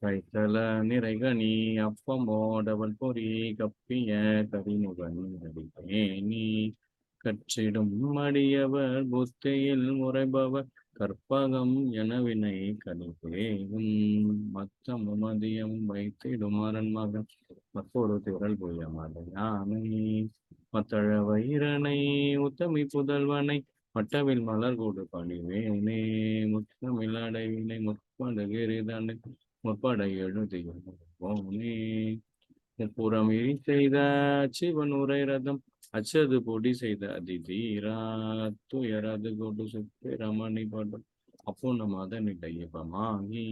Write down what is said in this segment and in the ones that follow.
கைத்தல நிறைகனி அப்பமோடவன் பொறி கப்பிய கரிமுகன் நீ கற்றிடும் மடியவர் புத்தியில் முறைபவர் கற்பகம் எனவினை கணிப்பேயும் மத்த மதியம் வைத்திடும் அரண்மகன் மற்றொரு திரள் புய மலையானை மத்தழ வைரனை உத்தமி புதல்வனை மட்டவில் மலர் கூடு பணிவேனே. முத்தமிழ் அடைவினை முற்படுகிறதனை முற்பட எழுதியோனே புறம் இரி செய்த சிவன் உரை ரதம் அச்சது பொடி செய்த அதிதீரா துயரது கொடு சுத்தி ரமணி படம் அப்போ நம்ம அதனிட இவமாகி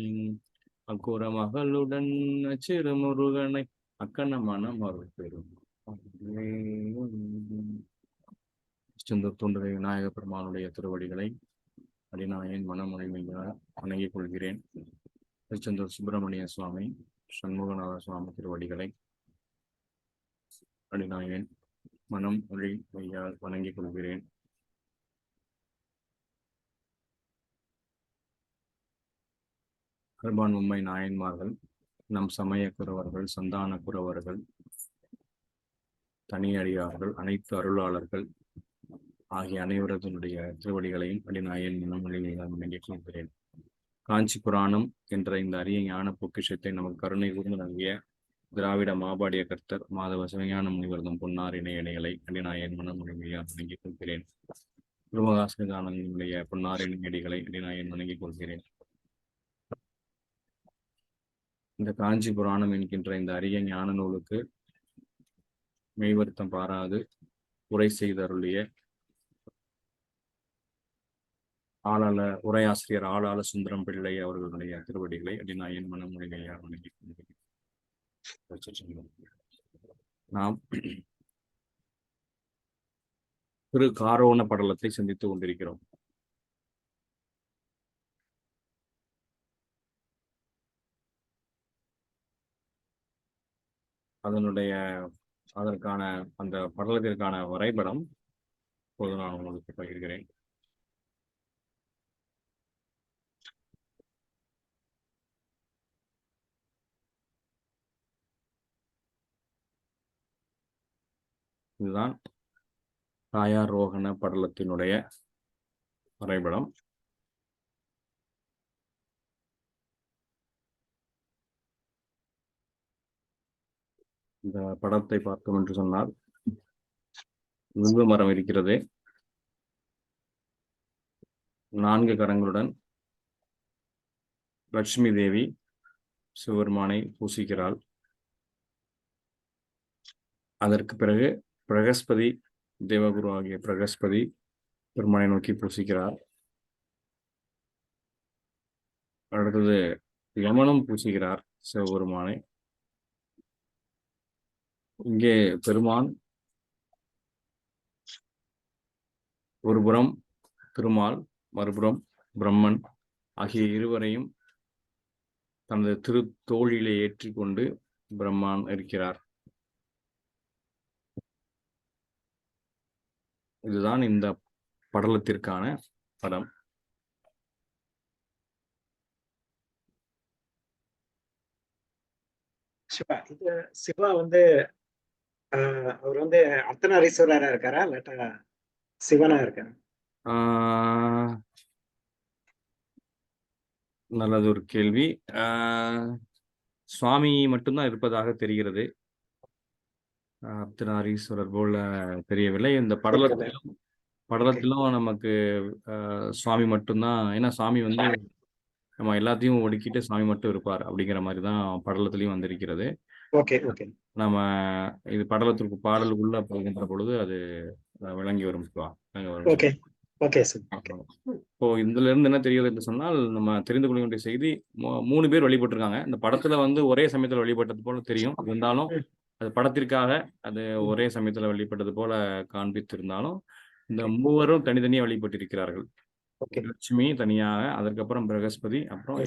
அக்குற மகளுடன் அச்சிறு முருகனை அக்கன மனம் அருள் பெறும். திருச்செந்தூர் தூண்டுகை விநாயக பெருமானுடைய திருவடிகளை அடிநாயன் மனமுனைமையாக வணங்கிக் கொள்கிறேன். திருச்செந்தூர் சுப்பிரமணிய சுவாமி சண்முகநாத சுவாமி திருவடிகளை அடிநாயன் மனம் மொழி மையால் வணங்கிக் கொள்கிறேன். கர்பான் உண்மை நாயன்மார்கள் நம் சமய குறவர்கள் சந்தான குறவர்கள் தனியடியார்கள் அனைத்து அருளாளர்கள் ஆகிய அனைவரதனுடைய திருவடிகளையும் அடிநாயன் மனமொழிமையால் வணங்கிக் கொள்கிறேன். காஞ்சி புராணம் என்ற இந்த அரிய ஞான பொக்கிஷத்தை நமக்கு கருணை கூர்ந்து நல்கிய திராவிட மாபாடிய கர்த்தர் மாதவ சிவஞான முனிவர்தம் பொன்னார் இணையடிகளை அடிநாயன் மனமொழிமையால் வணங்கிக் கொள்கிறேன். குருமகாசனுடைய பொன்னார் இணையடிகளை அடிநாயன் வணங்கிக் கொள்கிறேன். இந்த காஞ்சி புராணம் என்கின்ற இந்த அரிய ஞான நூலுக்கு மெய்வருத்தம் பாராது உரை செய்தருளிய ஆளாள உரையாசிரியர் ஆளாள சுந்தரம் பிள்ளை அவர்களுடைய திருவடிகளை அடிநாயன் மனமொழிகையார் வணங்கி நாம் திரு காரோண படலத்தை சந்தித்துக் கொண்டிருக்கிறோம். அதனுடைய அதற்கான அந்த படலத்திற்கான வரைபடம் இப்போது நான் உங்களுக்கு பகிர்கிறேன். இதுதான் காயாரோகண படலத்தினுடைய வரைபடம். இந்த படத்தை பார்த்தோம் என்று சொன்னால் வில்வ மரம் இருக்கிறது. நான்கு கரங்களுடன் லட்சுமி தேவி சிவபெருமானை பூசிக்கிறாள். அதற்கு பிறகு பிரகஸ்பதி தேவகுரு ஆகிய பிரகஸ்பதி பெருமானை நோக்கி பூசிக்கிறார். அடுத்தது யமனம் பூசிக்கிறார் சிவபெருமானை. இங்கே பெருமான் ஒருபுறம் திருமால் மறுபுறம் பிரம்மன் ஆகிய இருவரையும் தனது திரு ஏற்றிக்கொண்டு பிரம்மான் இருக்கிறார். இதுதான் இந்த படலத்திற்கான படம். சிவா இது சிவா வந்து அவர் வந்து அர்த்தநாரீஸ்வரரா இருக்காரா? இல்லாட்டா சிவனா இருக்காரா? நல்லது ஒரு கேள்வி. சுவாமி மட்டும்தான் இருப்பதாக தெரிகிறது. அர்த்தநாரீஸ்வரர் போல தெரியவில்லை. இந்த படலத்திலும் படலத்திலும் நமக்கு சுவாமி மட்டும்தான் ஏன்னா சுவாமி வந்து நம்ம எல்லாத்தையும் ஒடுக்கிட்டு சுவாமி மட்டும் இருப்பார் அப்படிங்கிற மாதிரி தான் படலத்திலையும் வந்திருக்கிறது. நம்ம இது படலத்திற்கு பாடலுக்குள்ள போகின்ற பொழுது அது விளங்கி வரும் சிவா. இப்போ இதுல இருந்து என்ன தெரியுது என்று சொன்னால் நம்ம தெரிந்து கொள்ள வேண்டிய செய்தி மூணு பேர் வழிபட்டிருக்காங்க. இந்த படத்துல வந்து ஒரே சமயத்துல வழிபட்டது போல தெரியும். இருந்தாலும் அது படத்திற்காக அது ஒரே சமயத்துல வழிபட்டது போல காண்பித்திருந்தாலும் இந்த மூவரும் தனித்தனியாக வழிபட்டிருக்கிறார்கள் ஓகே. லட்சுமி தனியாக அதற்கப்புறம் பிரகஸ்பதி அப்புறம்.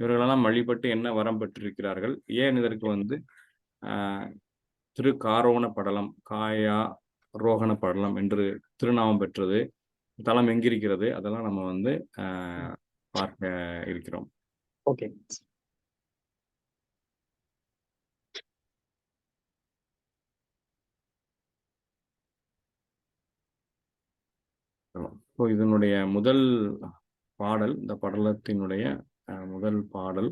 இவர்களெல்லாம் வழிபட்டு என்ன வரம் பெற்றிருக்கிறார்கள்? ஏன் இதற்கு வந்து திரு காரோண படலம் காயா ரோகண படலம் என்று திருநாமம் பெற்றது தலம் எங்கிருக்கிறது அதெல்லாம் நம்ம வந்து பார்க்க இருக்கிறோம். ஓகே. இப்போ இதனுடைய முதல் பாடல் இந்த படலத்தினுடைய முதல் பாடல்.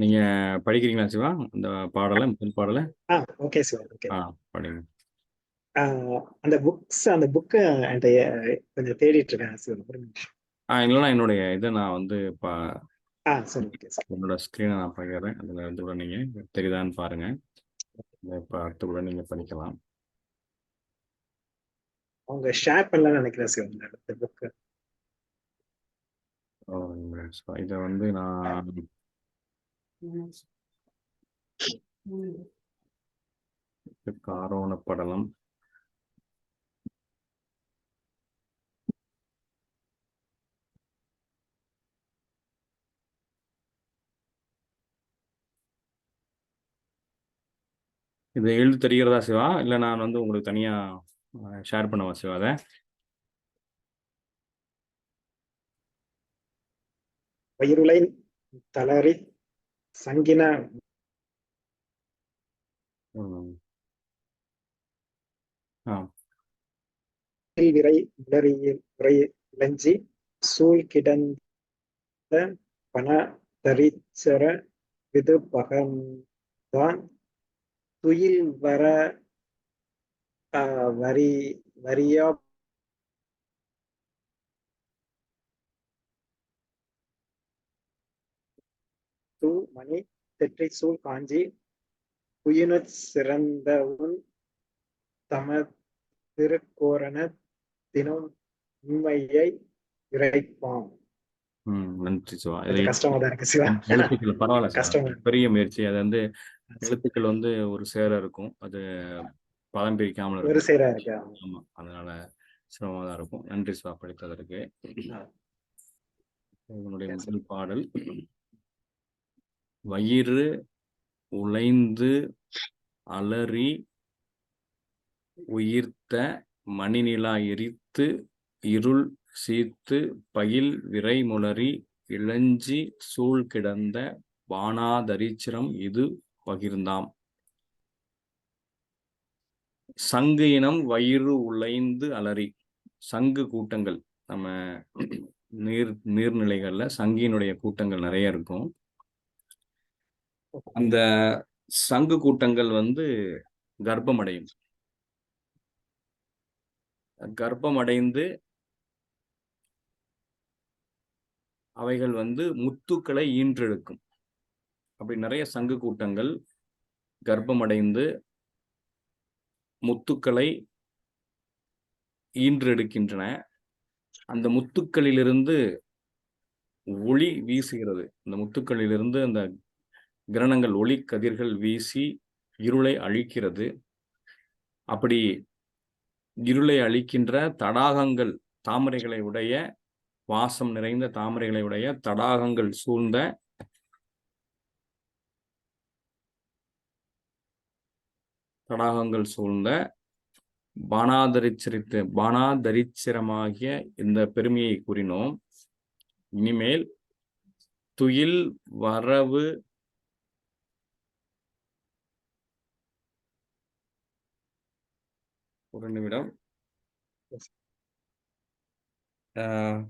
நீங்க படிக்கிறீங்களா சிவா இந்த பாடலை முதல் பாடலை? ஓகே சிவா ஓகே ஆ படிங்க. அந்த புக்ஸ் அந்த புக்கு கொஞ்சம் தேடிட்டு இருக்கேன் சிவா ஒரு நிமிஷம். ஆ இல்லைன்னா என்னுடைய இதை நான் வந்து பா ஆ சரி ஓகே சார். என்னோட ஸ்க்ரீனை நான் பகிர்றேன் அதில் இருந்து கூட நீங்க தெரியுதான்னு பாருங்க. இப்போ அடுத்து கூட நீங்க படிக்கலாம். அவங்க ஷேர் பண்ணலன்னு நினைக்கிறேன் சிவா இந்த புக்கு இத இதை வந்து நான் காரோண படலம் இது எழுத தெரிகிறதா சிவா? இல்லை நான் வந்து உங்களுக்கு தனியா ஷேர் பண்ணவா சிவா அதை? வயிறுலை தளரி சங்கின விரை உளறியில் இளஞ்சி சூழ் கிடந்த பண தரிச்சர விது பகந்தான் துயில் வர வரி வரியா? தூ மணி தெற்றை சூழ் காஞ்சி உயினச் சிறந்தவுன் தம திருக்கோரண தினம் உண்மையை இறைப்பான். நன்றி சிவா. கஷ்டமா தான் இருக்கு சிவா. எழுத்துக்கள் பரவாயில்ல கஷ்டம். பெரிய முயற்சி. அது வந்து எழுத்துக்கள் வந்து ஒரு சேர இருக்கும். அது பதம் பிரிக்காமல் ஒரு சேரா இருக்கு? ஆமா அதனால சிரமமா தான் இருக்கும். நன்றி சிவா படித்ததற்கு. உங்களுடைய முதல் பாடல். வயிறு உழைந்து அலறி உயிர்த்த மணிநிலா எரித்து இருள் சீத்து பயில் விரைமுளரி இளஞ்சி சூழ் கிடந்த வானாதரிச்சிரம் இது பகிர்ந்தாம். சங்கு இனம் வயிறு உழைந்து அலறி. சங்கு கூட்டங்கள். நம்ம நீர் நீர்நிலைகளில் சங்கியினுடைய கூட்டங்கள் நிறைய இருக்கும். அந்த சங்கு கூட்டங்கள் வந்து கர்ப்பமடையும். கர்ப்பமடைந்து அவைகள் வந்து முத்துக்களை ஈன்றெடுக்கும். அப்படி நிறைய சங்கு கூட்டங்கள் கர்ப்பமடைந்து முத்துக்களை ஈன்றெடுக்கின்றன. அந்த முத்துக்களிலிருந்து ஒளி வீசுகிறது. அந்த முத்துக்களிலிருந்து அந்த கிரணங்கள் ஒளி கதிர்கள் வீசி இருளை அழிக்கிறது. அப்படி இருளை அழிக்கின்ற தடாகங்கள் தாமரைகளை உடைய வாசம் நிறைந்த தாமரைகளை உடைய தடாகங்கள் சூழ்ந்த தடாகங்கள் சூழ்ந்த பானாதரிச்சரித்த பானாதரிச்சிரமாகிய இந்த பெருமையை கூறினோம். இனிமேல் துயில் வரவு ஒரு நிமிடம். ஆஹ்